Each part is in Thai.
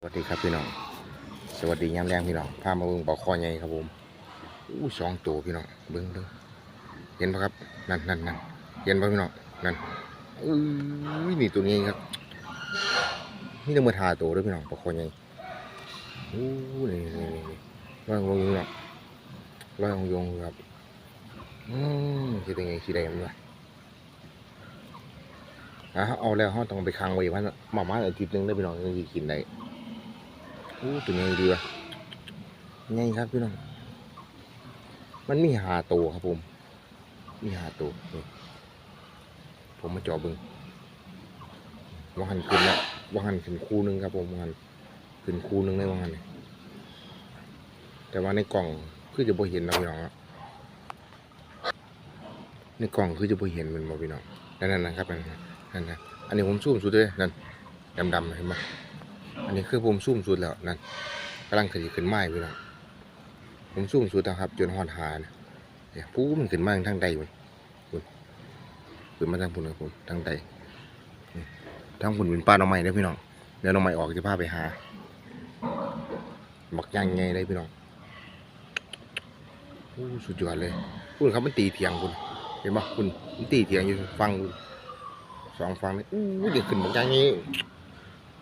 สวัสดีครับพี่น้อง สวัสดียามแรงพี่น้องพามาเบิ่งปลาคอใหญ่ครับผมอู้สองตัวพี่น้องเบิ่งเบิ่งเห็นปะครับนั่นนั่นนั่นเห็นปะพี่น้องนั่นอุ้ยนี่ตัวนี้ครับนี่ต้องมาทาตัวด้วยพี่น้องปลาคอใหญ่อู้นี่นี่นี่ร้อยองยงเนาะร้อยองยงครับอืมคิดยังไงสีแดงมันวะอะเอาแล้วเขาต้องไปค้างไว้วันหมามาอาทิตย์หนึงได้พี่น้องยังกินได้ อู้ตัวนี้ดีว่ะไงครับพี่น้อง มันมีหาตัวครับผม มีหาตัวนี่ผมมาเจอเบึงวางหันขึ้นแล้ววางหันขึ้นคู่นึงครับผมวางหันขึ้นคู่นึงได้วางหันแต่ว่าในกล่องคือจะบ่เห็นเราพี่น้องอะในกล่องคือจะบ่เห็นมันบ่พี่น้องนั่นนั่นนะครับนั่นนั่นนะอันนี้ผมซูมสุดเลยนั่นดำๆเห็นไหม อันนี้คือผมซุ่มสุดแล้วนั่นกำลังขึ้นขึ้นไม้พี่น้องผมซุ่มสุดนะครับ จนหอดหาเนี่ยเนี่ยปูมันขึ้นมาทางใดมันคุณขึ้นมาทางพุ่นเลยผมทางใดทางพุ่นเป็นป้าน้องใหม่ได้พี่น้องเดี๋ยวน้องใหม่ออกจะพาไปหาบักย่างไงได้พี่น้องโอ้สุดยอดเลยคุณครับมันตีเถียงคุณเห็นปะคุณมันตีเถียงอยู่ฟังคุณสองฟังเลยอู้เดี๋ยวขึ้นบักย่างนี้โอ้ไง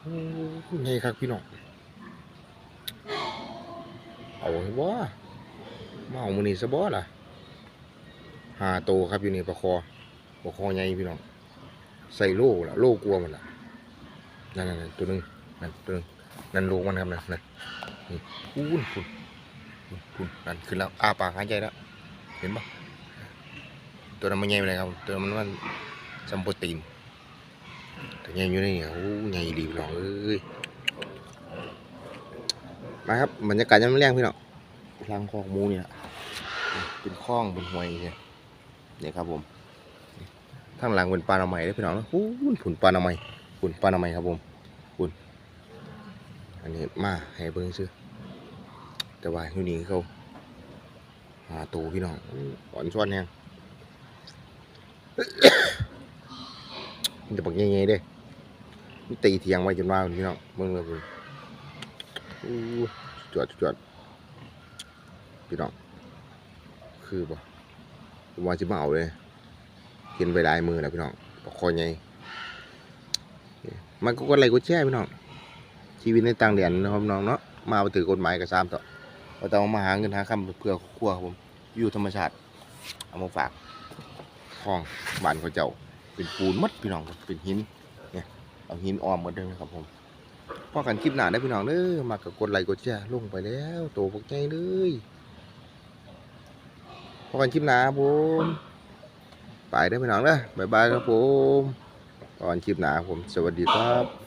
ครับพี่น้องเอาไว้บ่มาเอามือนี่ซะบ่ล่ะหาโตครับอยู่นี่ปลาคอปลาคอใหญ่พี่น้องใส่โล่ละโล่กลัวมันละนั่นนั่นตัวหนึงนั่นตัวหนึงนั่นโลมันครับนั่นนั่นนี่คูณคุณคุณนั่นขึ้นแล้วอาปากหายใจแล้วเห็นปะตัวนั้นมันใหญ่ไปเลยครับตัวนั้นมันซัมโปรตีน แต่ยังอยู่ในนี่โอ้ใหญ่ดีพี่น้องเอ้ยมาครับบรรยากาศยามแรงพี่น้องทางคลองมูเนี่แหละเป็นคลองเป็นห้วยเนี่ยเนี่ยครับผมทางหลังเป็นปลาหน่อไม้เด้อพี่น้องนะอู้ยผุนปลาหน่อไม้ผุนปลาหน่อไม้ครับผมผุนอันนี้มาให้เบิ่งซื้อแต่ว่าอยู่นี่เขาหาตูพี่น้องอู้อ่อนช้อนแฮง มันจะบักใหญ่ๆเด้มันตีเทียงไว้จนว่าพี่น้องเบิ่งเลยเบิ่งอู้จวดจวดพี่น้องคือบ่ว่าสิมาเอาเลยเห็นไปลายมือแล้วพี่น้องปอกคอใหญ่มันก็กดไลค์กดแชร์พี่น้องชีวิตในต่างแดนนะครับน้องเนาะมาถือกฎหมายกับซ้ำต่อเราต้องมาหาเงินหาคำเพื่อครัวผมอยู่ธรรมชาติเอามาฝากคลองบ้านเขาเจ้า เป็นปูนมัดพี่น้องเป็นหินเนี่ยเอาหินออมหมดเลยนะครับผมพอกันคลิปหน้าได้พี่น้องเด้อมากับกดไลค์กดแชร์ลงไปแล้วโตพวกใจเลยพอกันคลิปหน้าผมไปได้พี่น้องเด้อบายบายครับผมพอกันคลิปหน้าผม สวัสดีครับ